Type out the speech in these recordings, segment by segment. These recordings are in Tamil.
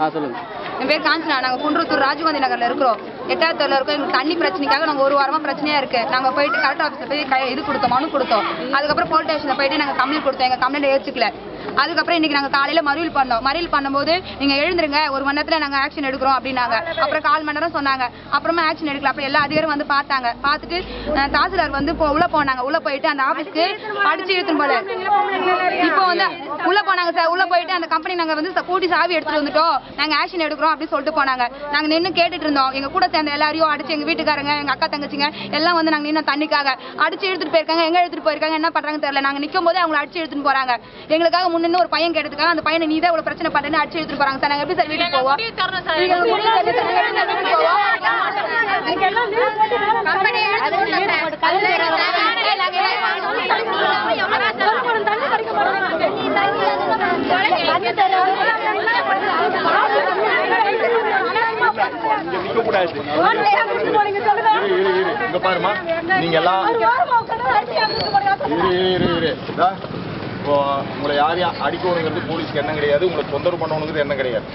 ஆ என் பேர் காஞ்சனா. நாங்கள் குன்றத்தூர் ராஜீவ்காந்தி நகர்ல இருக்கிறோம். எட்டாவது தெருல இருக்கோம் எங்களுக்கு தண்ணி பிரச்சனைக்காக நாங்கள் ஒரு வாரமா பிரச்சனையா இருக்கு. நாங்கள் போயிட்டு கலெக்டர் ஆஃபீஸில் போய் இது கொடுத்தோம் மனு கொடுத்தோம். அதுக்கப்புறம் போலீஸ் ஸ்டேஷனில் போயிட்டு நாங்கள் கம்ப்ளைண்ட் கொடுத்தோம். எங்கள் கம்ப்ளைண்ட் ஏற்றுக்கல அதுக்கப்புறம் இன்னைக்கு நாங்கள் காலையில் மறியல் பண்ணோம். மறியல் பண்ணும்போது நீங்கள் எழுந்துருங்க ஒரு மணி நேரத்தில் நாங்கள் ஆக்ஷன் எடுக்கிறோம் அப்படின்னாங்க. அப்புறம் கால் மணி நேரம் சொன்னாங்க. அப்புறமா ஆக்ஷன் எடுக்கல. அப்புறம் எல்லா அதிகாரம் வந்து பார்த்தாங்க. பார்த்துட்டு தாசில்தார் வந்து இப்போ உள்ளே போனாங்க. உள்ளே போயிட்டு அந்த ஆஃபீஸ்க்கு அடிச்சு இழுத்துன்னு போல. இப்போ வந்து உள்ளே போனாங்க சார் உள்ளே போயிட்டு அந்த கம்பெனி நாங்கள் வந்து கூட்டி சாவி எடுத்துட்டு வந்துட்டோம். நாங்கள் ஆக்ஷன் எடுக்கிறோம் அப்படின்னு சொல்லிட்டு போனாங்க. நாங்கள் நின்று கேட்டுட்டு இருந்தோம். எங்கள் கூட சேர்ந்த எல்லாரையும் அடிச்சு எங்கள் வீட்டுக்காரங்க எங்கள் அக்கா தங்கச்சிங்க எல்லாம் வந்து நாங்கள் நின்று தண்ணிக்காக அடிச்சு இழுத்துட்டு போயிருக்காங்க. எங்கே எடுத்துட்டு போயிருக்காங்க? என்ன பண்ணுறாங்க தெரியல. நாங்கள் நிற்கும் போதே அவங்களை அடிச்சு எடுத்துட்டு போகிறாங்க எங்களுக்காக முன்னே முன்னின்னு ஒரு பையன் கேட்டதுக்காக அந்த பையனை நீ தான் இவ்வளவு பிரச்சனை பண்ணேன்னு அடிச்சு எடுத்துட்டு போறாங்க சார் நாங்க எப்படி சார் வீட்டுக்கு போவோம் நீங்க பாருமா நீங்க எல்லாம் உங்களை யாரையும் அடிக்கணுங்கிறது போலீஸ்க்கு என்ன கிடையாது உங்களை தொந்தரவு பண்ணணுங்கிறது என்ன கிடையாது.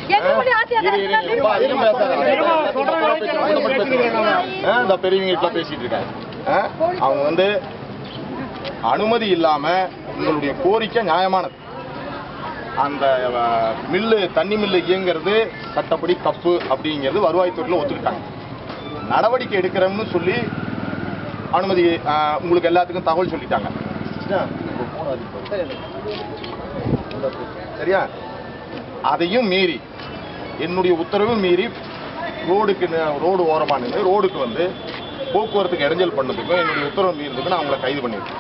இந்த பெரியவங்க கிட்ட பேசிட்டு இருக்காங்க ஆ, அவங்க வந்து அனுமதி இல்லாம உங்களுடைய கோரிக்கை நியாயமானது அந்த மில்லு தண்ணி மில்லு இயங்குறது சட்டப்படி தப்பு அப்படிங்கிறது வருவாய்த்துறையில் ஒத்துக்கிட்டாங்க நடவடிக்கை எடுக்கிறோம்னு சொல்லி அனுமதி உங்களுக்கு எல்லாத்துக்கும் தகவல் சொல்லிட்டாங்க சரியா? அதையும் மீறி என்னுடைய உத்தரவு மீறி ரோடுக்கு ரோடு ஓரமா நின்று ரோடுக்கு வந்து போக்குவரத்துக்கு இடைஞ்சல் பண்ணதுக்கும் என்னுடைய உத்தரவு மீறதுக்கும் நான் உங்களை கைது பண்ணியிருக்கேன்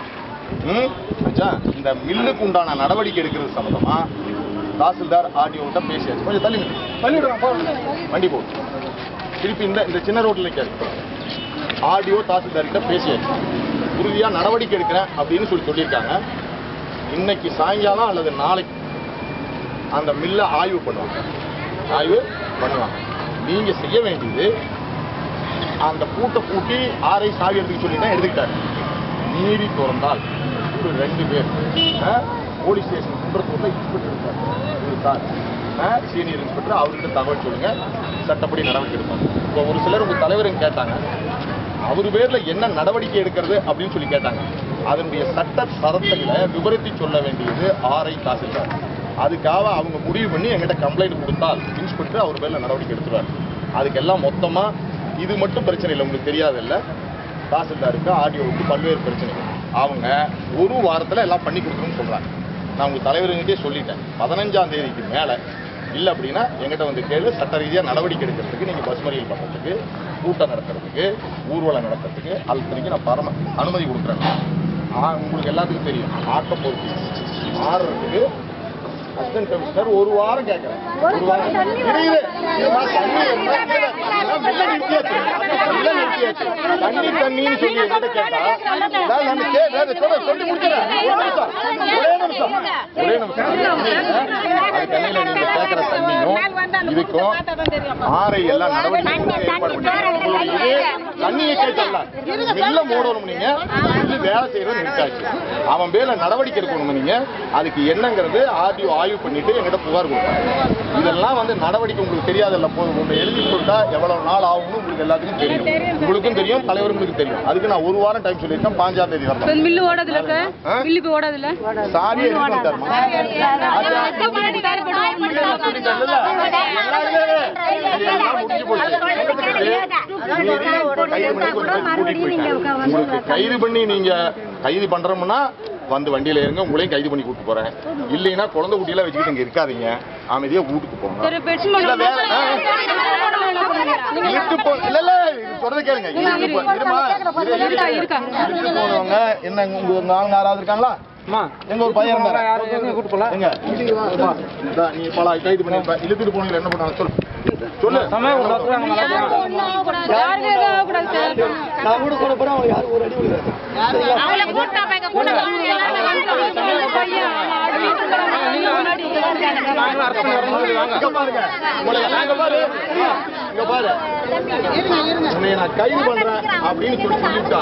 இந்த மில்லுக்கு உண்டான நடவடிக்கை எடுக்கிறது சம்பந்தமா? தாசில்தார் ஆர்டிஓ கிட்ட பேசியாச்சு. கொஞ்சம் தள்ளி. வண்டி போ. திருப்பி இந்த இந்த சின்ன ரோட்டில் நிற்காது ஆர்டிஓ தாசில்தார் கிட்ட பேசியாச்சு. உறுதியா நடவடிக்கை எடுக்கிறேன் அப்படின்னு சொல்லி சொல்லியிருக்காங்க. இன்னைக்கு சாயங்காலம் அல்லது நாளைக்கு அந்த மில்லை ஆய்வு பண்ணுவாங்க. ஆய்வு பண்ணுவாங்க. நீங்கள் செய்ய வேண்டியது அந்த பூட்டை பூட்டி ஆரை சாவி எடுத்துக்க சொல்லி தான் எடுத்துக்கிட்டாரு. மீறி திறந்தால் ஒரு ரெண்டு பேர் போலீஸ் ஸ்டேஷன் குன்றத்தூரில் இன்ஸ்பெக்டர் இருக்கார். சார் ஆ, சீனியர் இன்ஸ்பெக்டர் அவர்கிட்ட தகவல் சொல்லுங்க. சட்டப்படி நடவடிக்கை எடுப்பாங்க. இப்போ ஒரு சிலர் உங்கள் தலைவரும் கேட்டாங்க. அவர் பேரில் என்ன நடவடிக்கை எடுக்கிறது அப்படின்னு சொல்லி கேட்டாங்க. அதனுடைய சட்ட சரத்துகளை விவரித்து சொல்ல வேண்டியது ஆர்ஐ தாசில்தார். அதுக்காக அவங்க முடிவு பண்ணி எங்கிட்ட கம்ப்ளைண்ட் கொடுத்தால் இன்ஸ்பெக்டர் அவர் பேரில் நடவடிக்கை எடுத்துருவார். அதுக்கெல்லாம் மொத்தமாக இது மட்டும் பிரச்சனை இல்லை உங்களுக்கு தெரியாதுல்ல. தாசில்தாருக்கு ஆர்டிஓவுக்கு பல்வேறு பிரச்சனைகள். அவங்க ஒரு வாரத்தில் எல்லாம் பண்ணி கொடுக்கணும்னு சொல்கிறாங்க நான் உங்கள் தலைவருங்கிட்டே சொல்லிட்டேன். பதினஞ்சாம் தேதிக்கு மேலே இல்லை அப்படின்னா எங்கிட்ட வந்து கேளு சட்ட ரீதியாக நடவடிக்கை எடுக்கிறதுக்கு நீங்கள் பஸ் மறியல் பண்ணுறதுக்கு கூட்டம் நடத்துறதுக்கு ஊர்வலம் நடத்துறதுக்கு அல்பனைக்கு நான் பரம அனுமதி கொடுக்குறேன். உங்களுக்கு எல்லாத்துக்கும் தெரியும். ஆக்கப்போக்கு மாறுறதுக்கு அசிஸ்டன்ட் கமிஷனர் ஒரு வாரம் கேட்கறேன். ஒரு வாரம் தண்ணி தண்ணின்னு சொல்லி என்கிட்ட கேட்டா நான் சொல்லி முடிக்கிறேன் ஒரு நிமிஷம். ஒரே நிமிஷம் ஒரே நிமிஷம் அது தண்ணியில நீங்க கேட்கிற தண்ணியும் இதுக்கும் ஆறை எல்லாம் நடவடிக்கை தண்ணியை கேட்டல மில்ல மூடணும் நீங்க. மில்லு வேலை செய்யறது நிறுத்தாச்சு. அவன் பேர்ல நடவடிக்கை எடுக்கணும் நீங்க அதுக்கு என்னங்கிறது ஆர்டிஓ ஆய்வு பண்ணிட்டு எங்கிட்ட புகார் கொடுப்பாங்க. இதெல்லாம் வந்து நடவடிக்கை உங்களுக்கு தெரியாதுல்ல போதும். ஒன்று எழுதி கொடுத்தா எவ்வளவு நாள் ஆகும்னு உங்களுக்கு எல்லாத்துக்கும் தெரியும். உங்களுக்கும் தெரியும் தலைவர்களுக்கும் தெரியும். அதுக்கு நான் ஒரு வாரம் டைம் சொல்லியிருக்கேன் பாஞ்சாம் தேதி வரலாம் மில்லு ஓடாதுல ஆ? மில்லு இப்போ ஓடாதுல தரமா உங்களுக்கு கைது பண்ணி நீங்க கைது பண்றோம்னா வந்து வண்டியில இருங்க உங்களையும் கைது பண்ணி கூட்டு போறேன். இல்லைன்னா குழந்தை குட்டியெல்லாம் வச்சுக்கிட்டு இங்க இருக்காதீங்க. அமைதியா வீட்டுக்கு போங்க. சொல்றது கேளுங்க. போனவங்க என்ன ஆளுங்க யாராவது இருக்காங்களா? எங்க ஒரு பையன் இருந்தாரு? எங்க நீ பல கைது பண்ணிருப்ப இழுத்துட்டு போனீங்க என்ன பண்ணாங்க? சொல்லு. சொல்லு. நான் கூட கூட போறேன் அவங்க யாரும் ஒரு அடி நான் கைது பண்றேன் அப்படின்னு சொல்லி சொல்லிட்டா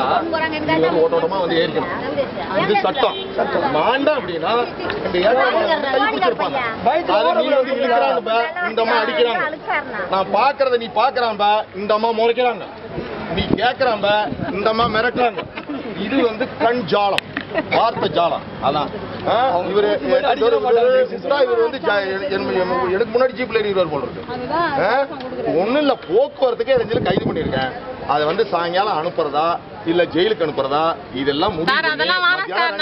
நீ வந்து ஓட்டோட்டமா வந்து ஏற்கணும் இது சட்டம் மாண்டா அப்படின்னா இந்த நீ அம்மா அடிக்கிறாங்க நான் பாக்குறத நீ பாக்குறான் இந்த அம்மா முறைக்கிறாங்க நீ கேக்குறான் இந்த அம்மா மிரட்டுறாங்க. இது வந்து கண் ஜாலம். வார்த்தை ஜாலம் அதான் இவரு இவரு சுத்தா இவர் வந்து எனக்கு முன்னாடி ஜீப்ல ஏறிடுவார் போல இருக்கு ஒன்றும் இல்லை போக்குவரத்துக்கே இடைஞ்சல கைது பண்ணியிருக்கேன் அதை வந்து சாயங்காலம் அனுப்புறதா இல்ல ஜெயிலுக்கு அனுப்புறதா இதெல்லாம் முடிவு சார்,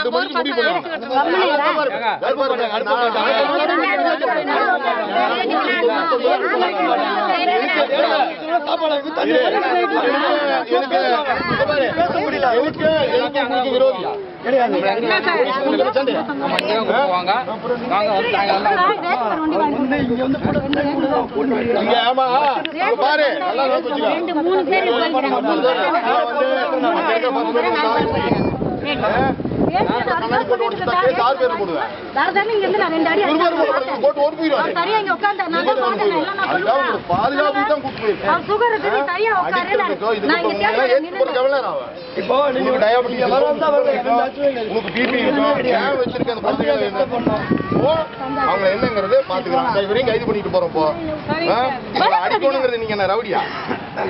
சார், ரெண்டு இங்க பாரு, போட்டு இங்க பாரு. மூணு பேர் நான் இப்போ நீங்க டயாபெட்டிஸ் பிபி ஏன் வச்சிருக்க அந்த என்ன? ஓ, அவங்க என்னங்கிறது பாத்துக்கலாம் இவரையும் கைது பண்ணிட்டு போறோம்? உங்களை அடிக்கணுங்கிறது நீங்க என்ன ரவுடியா?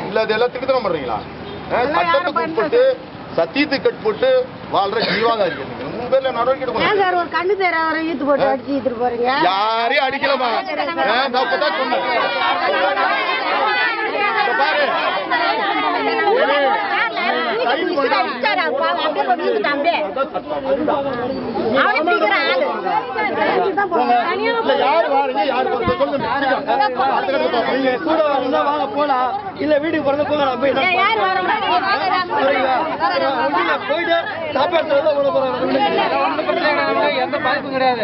இல்ல அது எல்லாம் திருத்தனம் பண்றீங்களா ஆ, சட்டத்துக்கு உட்பட்டு சத்தியத்துக்கு கட்பட்டு வாழ்ற ஜீவாதாரி பேர்ல நடவடிக்கை எடுக்கணும்? சார் ஒரு கண்ணு தேர அவரை ஈத்து போட்டு அடிச்சு ஈத்துட்டு போறீங்க? யாரையும் அடிக்கலமா நான் சொன்னேன். பாரு. யாரு வாருங்க யாரு. நீங்க கூட வாங்க போலாம் இல்ல வீட்டுக்கு போங்க போய் போயிட்டு சாப்பாடு தரதா உள்ள போறாங்க எந்த பாதிப்பும் கிடையாது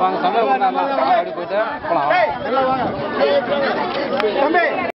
வாங்க சமையல் போயிட்டு போலாம்.